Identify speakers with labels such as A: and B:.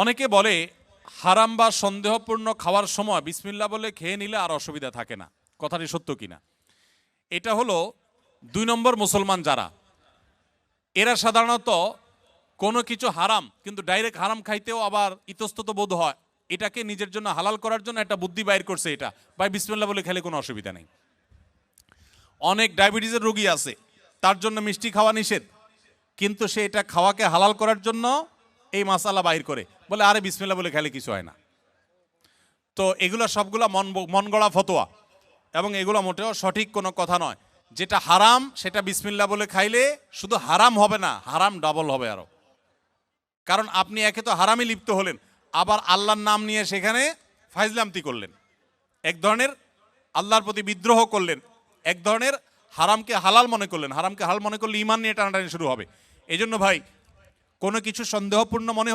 A: অনেকে বলে, হারাম বা সন্দেহপূর্ণ খাওয়ার সময় বিসমিল্লা বলে খেয়ে নিলে আর অসুবিধা থাকে না। কথাটি সত্য কিনা? এটা হলো দুই নম্বর মুসলমান যারা, এরা সাধারণত কোনো কিছু হারাম, কিন্তু ডাইরেক্ট হারাম খাইতেও আবার ইতস্তত বোধ হয়। এটাকে নিজের জন্য হালাল করার জন্য একটা বুদ্ধি বাইর করছে এটা, ভাই বিসমিল্লা বলে খেলে কোনো অসুবিধা নেই। অনেক ডায়াবেটিসের রোগী আছে, তার জন্য মিষ্টি খাওয়া নিষেধ, কিন্তু সে এটা খাওয়াকে হালাল করার জন্য এই মাসালা বাইর করে। বলে, আরে বিসমিল্লা বলে খেলে কিছু হয় না। তো এগুলো সবগুলা মন মন গড়া ফতোয়া। এবং এগুলো মোটেও সঠিক কোনো কথা নয়। যেটা হারাম, সেটা বিসমিল্লা বলে খাইলে শুধু হারাম হবে না, হারাম ডাবল হবে আরও কারণ আপনি একে তো হারামে লিপ্ত হলেন। আবার আল্লাহর নাম নিয়ে সেখানে ফাইজলামতি করলেন। এক ধরনের আল্লাহর প্রতি বিদ্রোহ করলেন। এক ধরনের হারামকে হালাল মনে করলেন। হারামকে হালাল মনে করলে ইমান নিয়ে টানাটানি শুরু হবে। এই জন্য ভাই কোনো কিছু সন্দেহপূর্ণ মনে